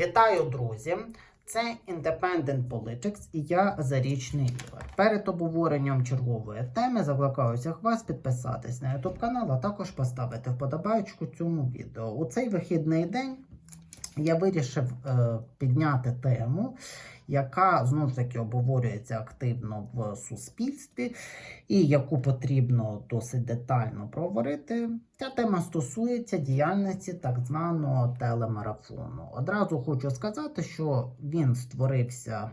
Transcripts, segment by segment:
Вітаю, друзі! Це Independent Politics і я Зарічний Ігор. Перед обговоренням чергової теми закликаю всіх вас підписатись на YouTube канал, а також поставити вподобайку цьому відео. У цей вихідний день я вирішив е, підняти тему, яка знову ж таки обговорюється активно в суспільстві, і яку потрібно досить детально проговорити. Ця тема стосується діяльності так званого телемарафону. Одразу хочу сказати, що він створився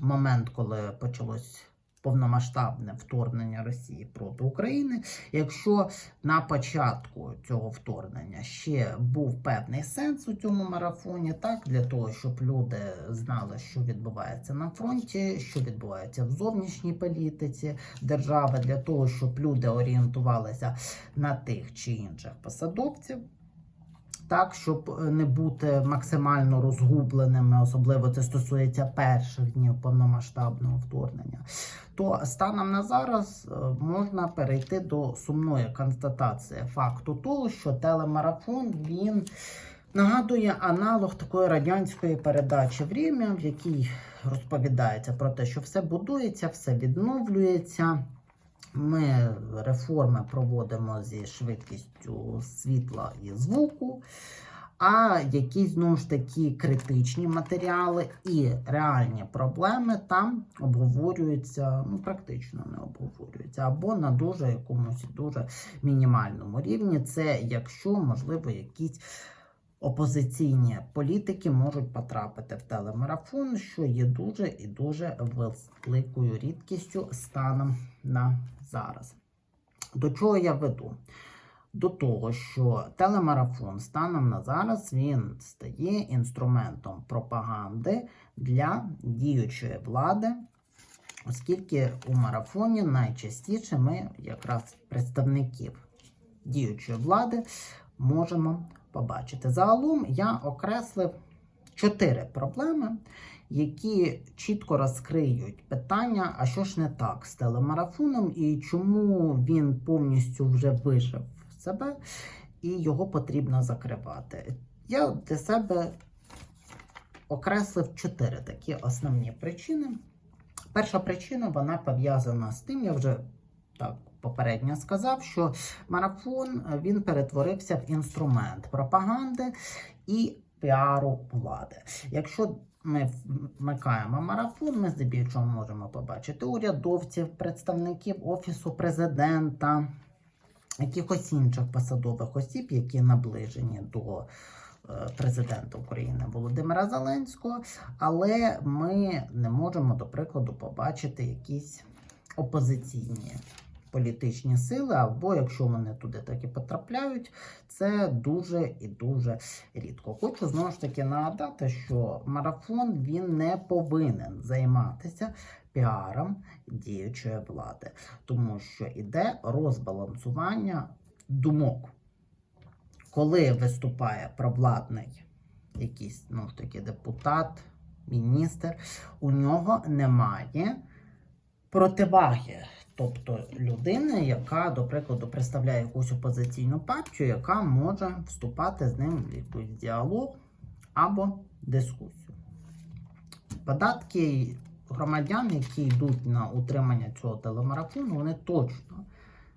в момент, коли почалось. Повномасштабне вторгнення Росії проти України. Якщо на початку цього вторгнення ще був певний сенс у цьому марафоні, так для того, щоб люди знали, що відбувається на фронті, що відбувається в зовнішній політиці держави, для того, щоб люди орієнтувалися на тих чи інших посадовців. Так, щоб не бути максимально розгубленими, особливо це стосується перших днів повномасштабного вторгнення, то станом на зараз е, можна перейти до сумної констатації факту того, що телемарафон він нагадує аналог такої радянської передачі «Время», в якій розповідається про те, що все будується, все відновлюється. Ми реформи проводимо зі швидкістю світла і звуку, а якісь знову ж таки критичні матеріали і реальні проблеми там обговорюються, ну практично не обговорюються, або на дуже якомусь дуже мінімальному рівні. Це якщо можливо якісь. Опозиційні політики можуть потрапити в телемарафон, що є дуже і дуже великою рідкістю станом на зараз. До чого я веду? До того, що телемарафон станом на зараз він стає інструментом пропаганди для діючої влади, оскільки у марафоні найчастіше ми, якраз представників діючої влади, можемо побачити. Загалом я окреслив чотири проблеми, які чітко розкриють питання, а що ж не так з телемарафоном і чому він повністю вже вижив себе і його потрібно закривати. Я для себе окреслив чотири такі основні причини. Перша причина вона пов'язана з тим, я вже так попередньо сказав, що марафон е, він перетворився в інструмент пропаганди і піару влади. Якщо ми вмикаємо марафон, ми здебільшого можемо побачити урядовців, представників офісу президента, якихось інших посадових осіб, які наближені до е, президента України Володимира Зеленського, але ми не можемо, до прикладу, побачити якісь опозиційні політичні сили, або якщо вони туди так і потрапляють, це дуже і дуже рідко. Хочу знову ж таки нагадати, що марафон він не повинен займатися піаром діючої влади, тому що іде розбалансування думок. Коли виступає провладний якийсь ну, таки депутат, міністр, у нього немає противаги. Тобто людина, яка, до прикладу, представляє якусь опозиційну партію, яка може вступати з ним в якийсь діалог або дискусію. Податки громадян, які йдуть на утримання цього телемарафону, вони точно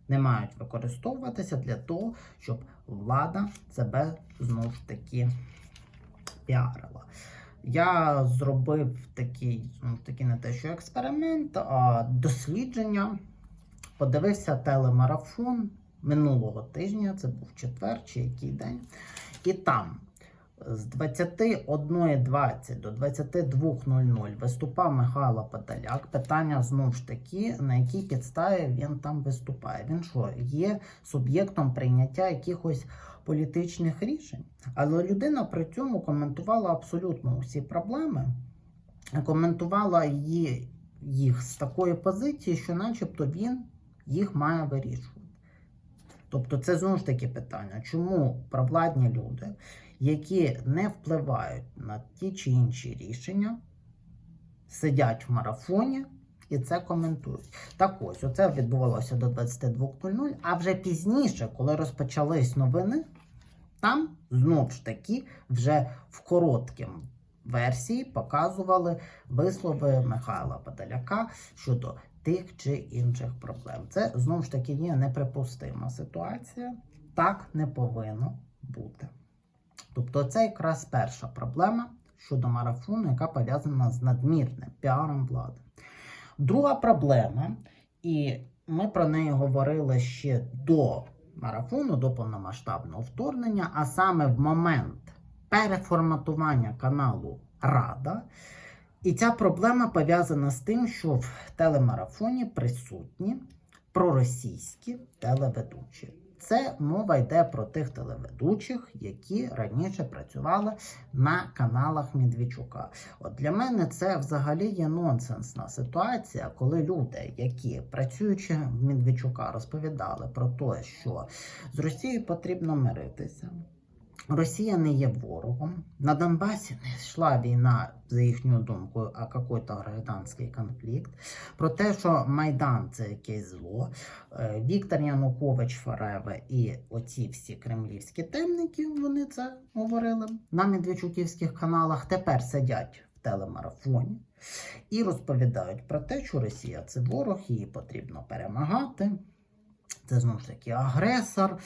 не мають використовуватися для того, щоб влада себе знову ж таки піарила. Я зробив такий, ну, такий не те, що експеримент, а дослідження. Подивився телемарафон минулого тижня, це був четвер чи який день. І там з 21.20 до 22.00 виступав Михайло Подоляк. Питання знову ж таки, на якій підставі він там виступає. Він що, є суб'єктом прийняття якихось політичних рішень. Але людина при цьому коментувала абсолютно усі проблеми, коментувала її, їх з такої позиції, що, начебто, він їх має вирішувати. Тобто, це знову ж таки питання, чому провладні люди, які не впливають на ті чи інші рішення, сидять в марафоні. І це коментують. Так ось, оце відбувалося до 22.00, а вже пізніше, коли розпочались новини, там знов ж таки вже в короткім версії показували вислови Михайла Подоляка щодо тих чи інших проблем. Це знову ж таки є неприпустима ситуація. Так не повинно бути. Тобто, це якраз перша проблема щодо марафону, яка пов'язана з надмірним піаром влади. Друга проблема, і ми про неї говорили ще до марафону, до повномасштабного вторгнення, а саме в момент переформатування каналу Рада. І ця проблема пов'язана з тим, що в телемарафоні присутні проросійські телеведучі. Це мова йде про тих телеведучих, які раніше працювали на каналах Медведчука. От для мене це взагалі є нонсенсна ситуація, коли люди, які працюючи в Медведчука, розповідали про те, що з Росією потрібно миритися. Росія не є ворогом. На Донбасі не йшла війна, за їхньою думкою, а якийсь гражданський конфлікт. Про те, що Майдан це якесь зло. Е, Віктор Янукович Фареве і оці всі кремлівські темники, вони це говорили на медведчуківських каналах. Тепер сидять в телемарафоні і розповідають про те, що Росія це ворог, її потрібно перемагати. Це знову ж таки агресор.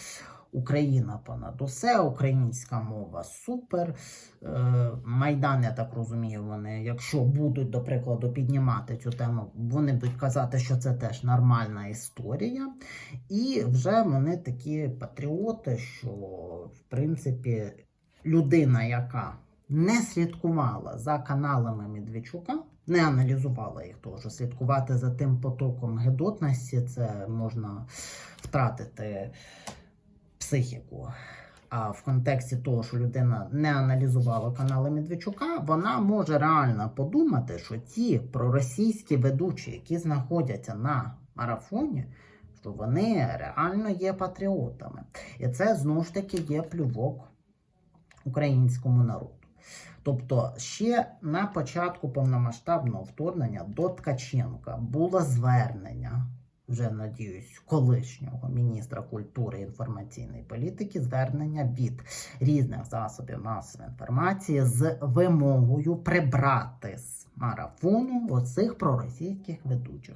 Україна понад усе, українська мова супер. Е, Майдан, я так розумію, вони, якщо будуть, до прикладу, піднімати цю тему, вони будуть казати, що це теж нормальна історія. І вже вони такі патріоти, що в принципі людина, яка не слідкувала за каналами Медведчука, не аналізувала їх, що слідкувати за тим потоком гедотності, це можна втратити психіку. А в контексті того, що людина не аналізувала канали Медведчука, вона може реально подумати, що ті проросійські ведучі, які знаходяться на марафоні, що вони реально є патріотами. І це знову ж таки є плювок українському народу. Тобто, ще на початку повномасштабного вторгнення до Ткаченка було звернення вже надіюсь, колишнього міністра культури і інформаційної політики звернення від різних засобів масової інформації з вимогою прибрати з марафону оцих проросійських ведучих.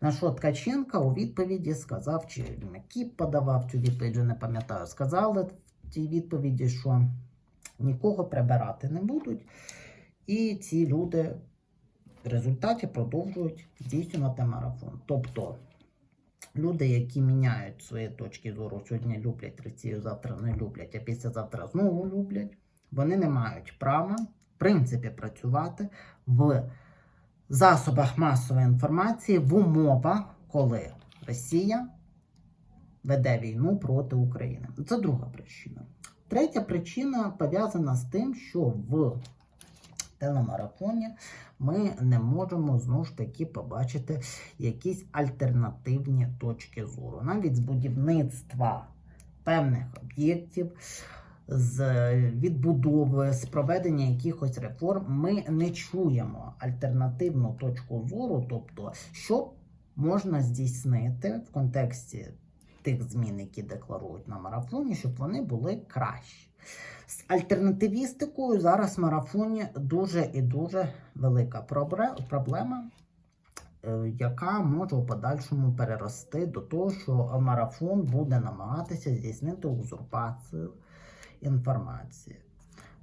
На що Ткаченка у відповіді сказав, чи Кіп подавав цю відповідь, не пам'ятаю, сказали в тій відповіді, що нікого прибирати не будуть, і ці люди. В результаті продовжують здійснювати марафон. Тобто люди, які міняють свої точки зору, сьогодні люблять Росію, завтра не люблять, а післязавтра знову люблять, вони не мають права, в принципі, працювати в засобах масової інформації в умовах, коли Росія веде війну проти України. Це друга причина. Третя причина пов'язана з тим, що в телемарафоні ми не можемо знову ж таки побачити якісь альтернативні точки зору. Навіть з будівництва певних об'єктів, з відбудови, з проведення якихось реформ, ми не чуємо альтернативну точку зору, тобто, що можна здійснити в контексті тих змін, які декларують на марафоні, щоб вони були кращі. З альтернативістикою зараз в марафоні дуже і дуже велика проблема, е, яка може у подальшому перерости до того, що марафон буде намагатися здійснити узурпацію інформації.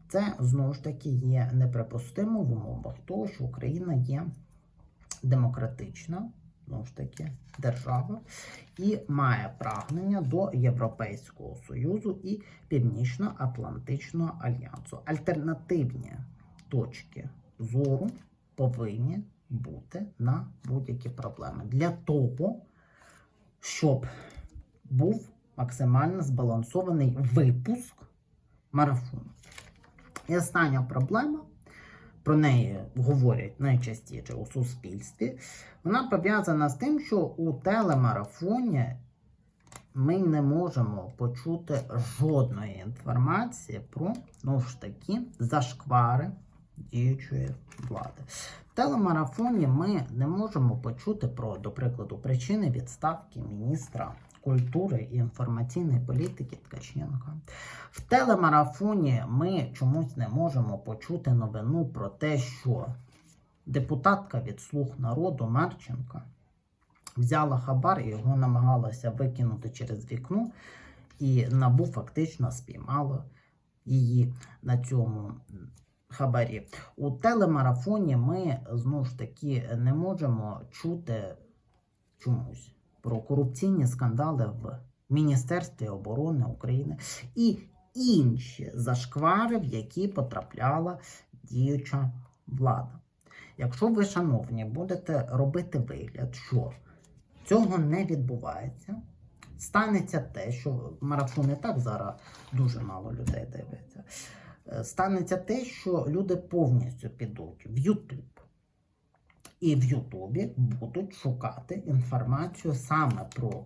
Це знову ж таки є неприпустимо в умовах того, що Україна є демократична, знову ж таки, держава і має прагнення до Європейського Союзу і Північно-Атлантичного альянсу. Альтернативні точки зору повинні бути на будь-які проблеми для того, щоб був максимально збалансований випуск марафону. І остання проблема, про неї говорять найчастіше у суспільстві, вона пов'язана з тим, що у телемарафоні ми не можемо почути жодної інформації про ну ж таки зашквари діючої влади. В телемарафоні ми не можемо почути про, до прикладу, причини відставки міністра культури і інформаційної політики Ткаченка. В телемарафоні ми чомусь не можемо почути новину про те, що депутатка від слуг народу Марченка взяла хабар і його намагалася викинути через вікно, і набу фактично спіймало її на цьому хабарі. У телемарафоні ми знову ж таки не можемо чути чомусь про корупційні скандали в Міністерстві оборони України і інші зашквари, в які потрапляла діюча влада. Якщо ви, шановні, будете робити вигляд, що цього не відбувається, станеться те, що марафон і так зараз дуже мало людей дивиться. е, Станеться те, що люди повністю підуть в YouTube. І в Ютубі будуть шукати інформацію саме про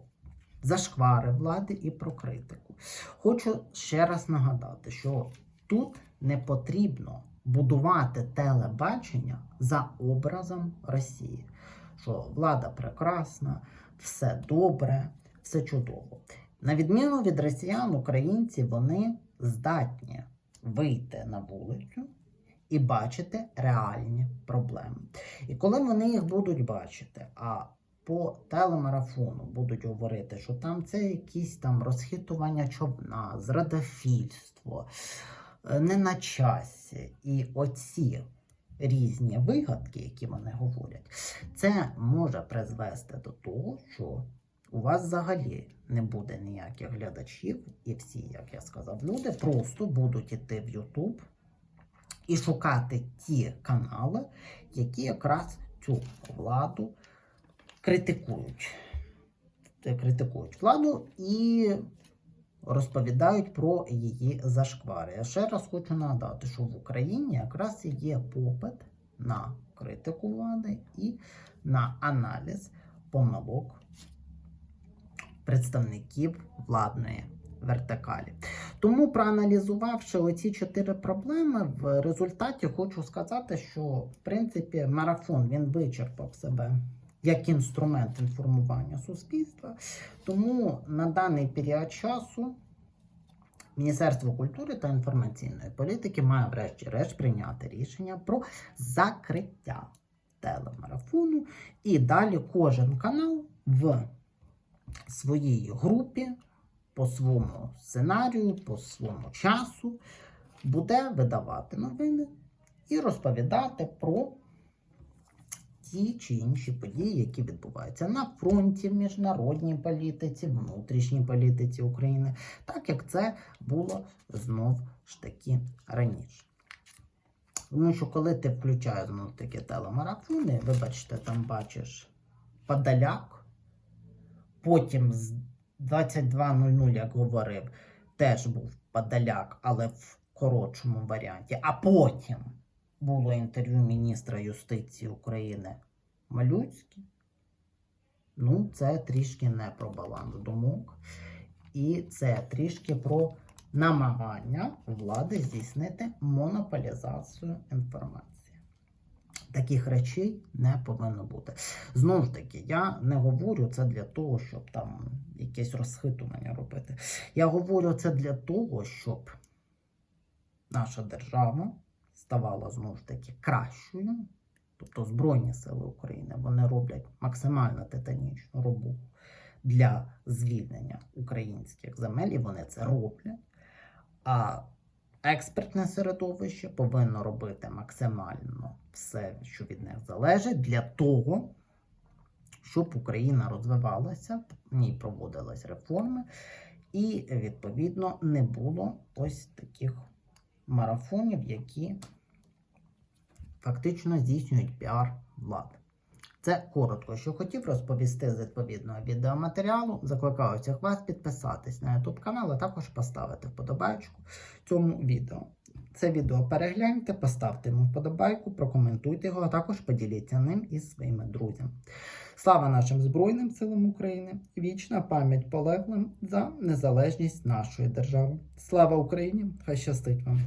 зашквари влади і про критику. Хочу ще раз нагадати, що тут не потрібно будувати телебачення за образом Росії, що влада прекрасна, все добре, все чудово. На відміну від росіян, українці вони здатні вийти на вулицю і бачити реальні проблеми. І коли вони їх будуть бачити, а по телемарафону будуть говорити, що там це якісь там розхитування човна, зрадофільство, е, не на часі. І оці різні вигадки, які вони говорять, це може призвести до того, що у вас взагалі не буде ніяких глядачів, і всі, як я сказав, люди просто будуть іти в YouTube і шукати ті канали, які якраз цю владу критикують. Критикують владу і розповідають про її зашквари. Я ще раз хочу нагадати, що в Україні якраз є попит на критику влади і на аналіз помилок представників владної вертикалі. Тому, проаналізувавши оці чотири проблеми, в результаті хочу сказати, що в принципі марафон він вичерпав себе як інструмент інформування суспільства. Тому на даний період часу Міністерство культури та інформаційної політики має врешті-решт прийняти рішення про закриття телемарафону. І далі кожен канал в своїй групі по своєму сценарію, по своєму часу буде видавати новини і розповідати про ті чи інші події, які відбуваються на фронті, в міжнародній політиці, внутрішній політиці України, так як це було знов ж таки раніше. Тому що коли ти включаєш знов таки телемарафони, вибачте, там бачиш Подоляк, потім 22.00, як говорив, теж був Подоляк, але в коротшому варіанті. А потім було інтерв'ю міністра юстиції України Малюцький. Ну, це трішки не про баланс думок. І це трішки про намагання влади здійснити монополізацію інформації. Таких речей не повинно бути. Знову ж таки, я не говорю це для того, щоб там якесь розхитування робити. Я говорю це для того, щоб наша держава ставала знову ж таки кращою. Тобто Збройні Сили України вони роблять максимально титанічну роботу для звільнення українських земель, і вони це роблять. А експертне середовище повинно робити максимально все, що від них залежить, для того, щоб Україна розвивалася, в ній проводились реформи, і, відповідно, не було ось таких марафонів, які фактично здійснюють піар влади. Це коротко, що хотів розповісти з відповідного відеоматеріалу. Закликаю всіх вас підписатись на YouTube канал, а також поставити вподобайку цьому відео. Це відео перегляньте, поставте йому вподобайку, прокоментуйте його, а також поділіться ним із своїми друзями. Слава нашим Збройним силам України! Вічна пам'ять полеглим за незалежність нашої держави. Слава Україні! Хай щастить вам!